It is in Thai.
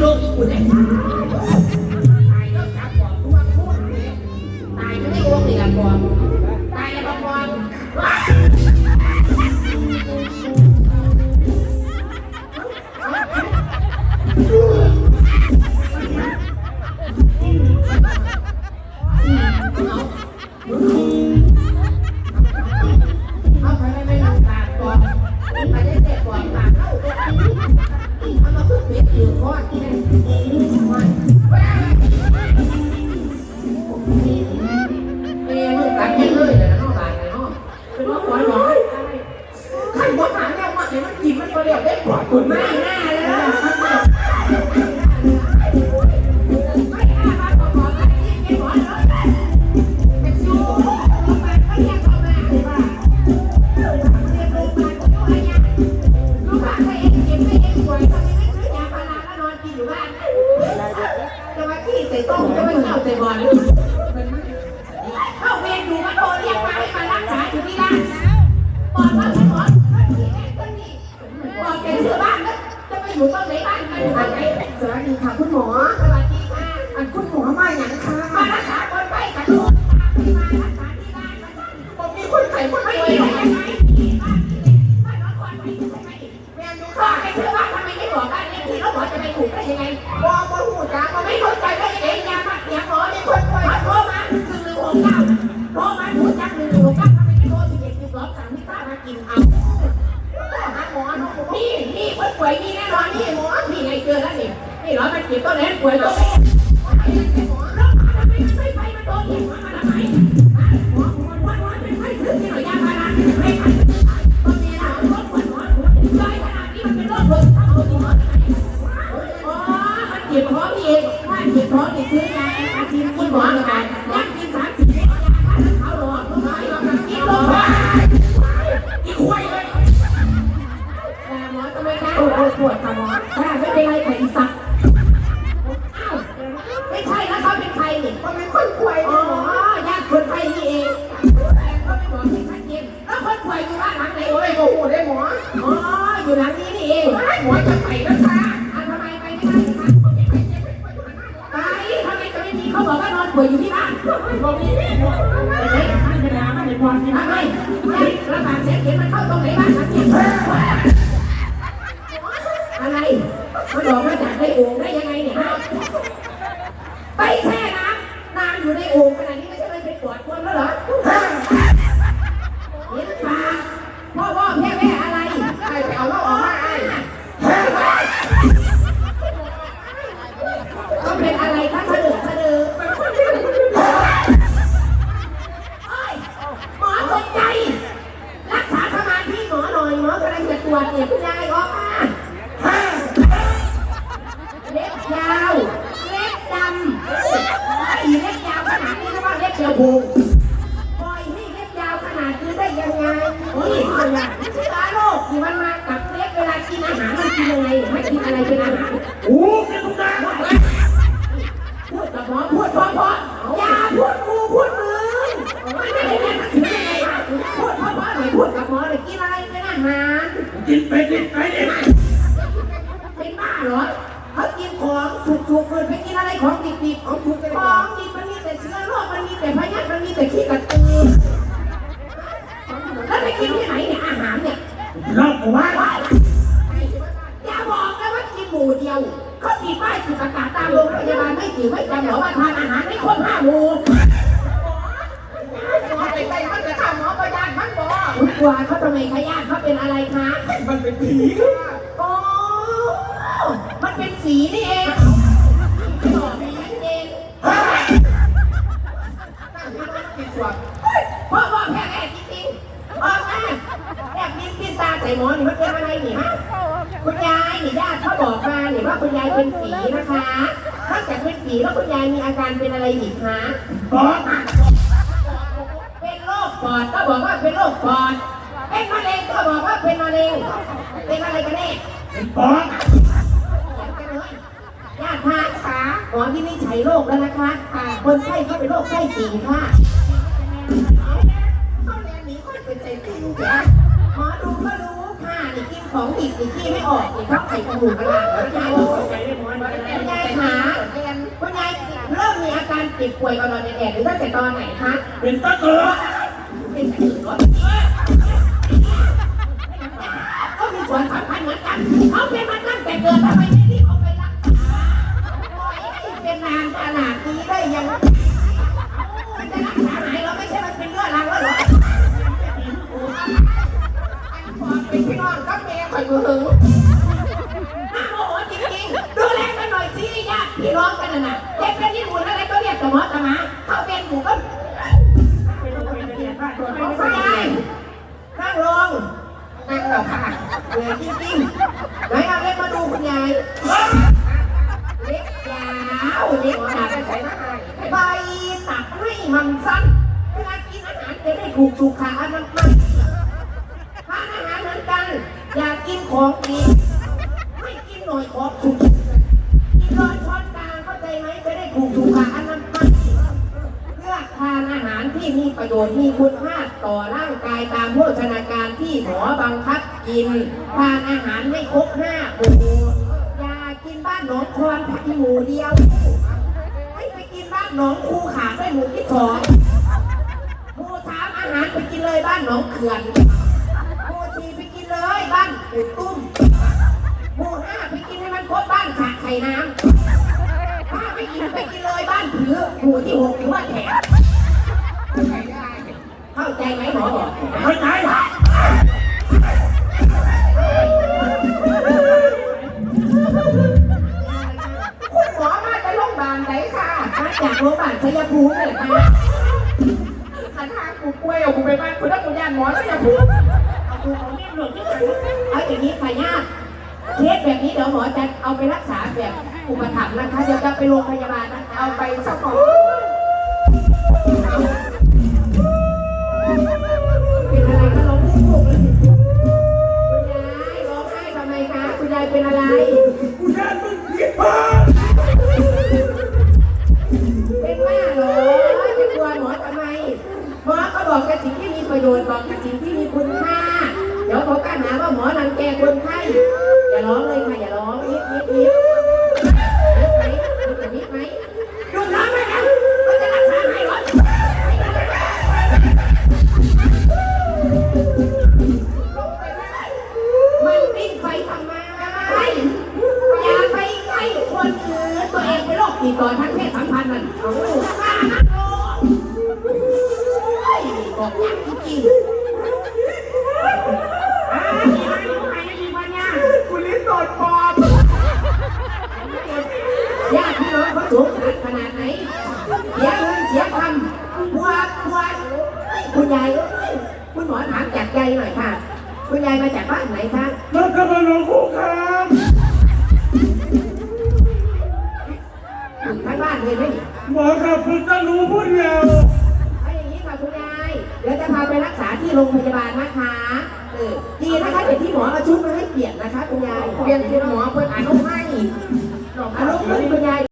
โลกอีกคนเนี่ยตายแล้วจับก่อนทุกวันพูดเนี่ยตายก็ไม่โอ้นี่ละก่อน ไหนบ้านไปอยู่ไหนสวัสดีค่ะคุณหมอ สวัสดีค่ะ อันคุณหมอมาอย่างคะมารักษาคนไข้กับลูกมารักษาที่บ้านมาจ้ะผมมีคนไข้คนไม่ป่วยมีอะไรไหมบ้านน้องคอนไปอยู่ไหนแม่ดูค่ะไปชื่อบ้านทำไมไม่บอกบ้านเลขที่แล้วหมอจะไปถูกได้ยังไงบอบอหูจ้าก็ไม่เข้าใจได้เองยาบัดยาหมอนี่คนป่วยโทรมาหนึ่งหนึ่งหกเก้าโทรมาถูกจักหนึ่งหนึ่งหกเก้าทำไมไม่โทรสิบเอ็ดสิบสองสามที่ป้ามากินเอาหาหมอน้องนี่นี่คนป่วยนี่แน่นอนนี่หมอ นี่ไงเจอแล้วนี่นี่เหรอมันจิบต้นเล่นป่วยตัวเองหมอแล้วมาทำไมไม่ไปมาโดนยิงมาทำไหมอหมอหมอหมอเป็นไข้ซื้อที่หน่อยยาพาราไม่ทันตอนนี้นะรถปวดหัวหัวใจขนาดนี้มันเป็นโรคหัวอ๋อมันเก็บท้องเองถ้าเจ็บท้องนี่ซื้อยาแอนตาซินกินหมอเหมือนกันยักกินสา แล้วคนป่วยอยู่บ้านหลังไหนโอ้โอ้ยยโอ้โหได้หมออ๋ออยู่หลังนี้นี่เองหมอจะไปแล้วค่ะอะทำไมไปไม่ได้คะไปทำไมจะไม่มีเขาบอกว่านอนป่วยอยู่ที่บ้านบอกมีแม่หมอไปไหนมันจะด่ามันจะความทำไมไม่ระบาดเสียงเข็มมันเข้าตรงไหน ยังไงไม่กินอะไรเป็นอาหารโอ้เป็นทุกอย่างพูดกับหมอพูดพอพออย่าพูดกูพูดมึงไม่ได้ยนหนังสือยังไงพูดพอพอหน่อยพูดกับหมอหน่อยกินอะไรเป็นอาหารกินไปกินไปเด็กเป็นบ้าเหรอเขากินของถูกๆเลยไปกินอะไรของดิบๆของถูกของดิบมันมีแต่เชื้อโรคมันมีแต่พยาธิมันมีแต่ขี้กระตือแล้วไปกินที่ไหนเนี่ยอาหารเนี่ยรอกูว่า มูเดียวเขาติดป้ายติดประกาศตามโรงพยาบาลไม่กี่ไม่จำเหรอว่าทานอาหารให้คนห้าหมู่หมอไปไปมันจะทำหมอประหยัดมันบอกคุณกลัวเขาทำไมขยาดเขาเป็นอะไรคะมันเป็นผีค่ะโอ้มันเป็นสีนี่เอง สีแล้วคุณยายมีอาการเป็นอะไรอีกคะบอกเป็นโรคปอดก็บอกว่าเป็นโรคปอด เป็นมะเร็งก็บอกว่าเป็นมะเร็ง เป็นอะไรกันแน่เป็นบอกญาติพาค่ะหมอที่นี่ใช้โรคแล้วนะคะ คนไข้เขาเป็นโรคไส้ติ่งค่ะเขาเรียนนี้คนเป็นใจติ่งจ้ะหมอดูก็รู้ อีกิมของอีกอีกที่ไม่ออกเพราะไข่กระดูกกระหล่ำแล้วายบอกคุณยายขาคุณยายเริ่มมีอาการติดป่วยก่อนนอนแดดหรือตั้งแต่ตอนไหนคะเป็นตั้งแต่เป็นตั้งแต่ก็มีส่วนสำคัญเหมือนกันเขาเปมาตั้งแต่เกิดทำไมไม่รีบเอาไปรักษาเป็นนานขนาดนี้ได้ยัง ก็แม่ข่อยมือหึงน่าโมโหจริงๆ ดูแลกันหน่อยสิญาติพี่น้องกันน่ะนะเด็กเป็นที่หมุนอะไรก็เรียกกับหมอตะมาเขาเป็นหมูก็ข้านโดนไม่ไม่ใช่ใช่นั่งลงนั่งเหรอค่ะเหนื่อยจริงๆไหนเอาเล็กมาดูคุณยายเล็กยาวเล็กจัดใช้มาให้ใบตัดให้มันสั้นเวลากินอาหารจะได้ถูกสุขอนามัย อยากกินของดีไม่กินหน่อยของสุกกินร้อยช้อนกลางเข้าใจไหมจะได้ถูกสุขอนามัยเลือกทานอาหารที่มีประโยชน์มีคุณค่าต่อร่างกายตามโภชนาการที่หมอบังคับกินทานอาหารให้ครบห้าหมู่อย่ากินบ้านหนองคอนผักหมูเดียวให้ไปกินบ้านหนองคูขาด้หมูที่สองหมูสามอาหารไปกินเลยบ้านหนองเขื่อน บ้านปุดตุ้มหมูห้าไปกินให้มันครบบ้านขาไข่น้ำถ้าไปกินไปกินเลยบ้านผือหมูที่หกหรือว่าแถมใช้ได้เข้าใจไหมหมอบอกไม่ใช่คุณหมอมาจากโรงพยาบาลไหนค่ะมาจากโรงพยาบาลชัยภูมินี่แหละค่ะขันหากูป่วยเอากูไปบ้านคุณต้องกูย่านหมอใช่ไหมคุณเอาตัวเขาเนี่ยหลุดที่ไหนเอาอย่างนี้ค่ะญาติเคสแบบนี้เดี๋ยวหมอจะเอาไปรักษาแบบอุปถัมภ์นะคะ เดี๋ยวจะไปโรงพยาบาลนะคะเอาไปสักหมอเป็นอะไรคะร้องลูกเลยคุณยายร้องไห้ทำไมคะคุณยายเป็นอะไร กูยานมึงผิดบ้าเป็นบ้าเหรอจะกลัวหมอทำไมหมอก็บอกแต่สิ่งที่มีประโยชน์บอกแต่สิ่งที่มีคุณ องเป็นโรคติดต่อทางเพศสัมพันธ์นั่นเอาฆ่านักโลกโอ้ยบอกยากจริงอ่ามีอะไรไหมอีวันเนี่ยคุณลิ้นโดปอบญาติพี่น้องเขาสงสารขนาดไหนเสียเงินเสียคำบัวบัวคุณยายคุณหมอถามจากยายหน่อยค่ะ คุณยายมาจากบ้านไหนคะ ทั้งบ้านเลยไหมนี่หมอครับเพิ่งจะรู้พูดเดียวเอาอย่างนี้ค่ะคุณยายเดี๋ยวจะพาไปรักษาที่โรงพยาบาลนะคะเออดีนะคะเดี๋ยวที่หมอเอาชุดมาให้เปลี่ยนนะคะคุณยายเรียนคุณหมอเพิ่นอนุให้อารมณ์คุณยาย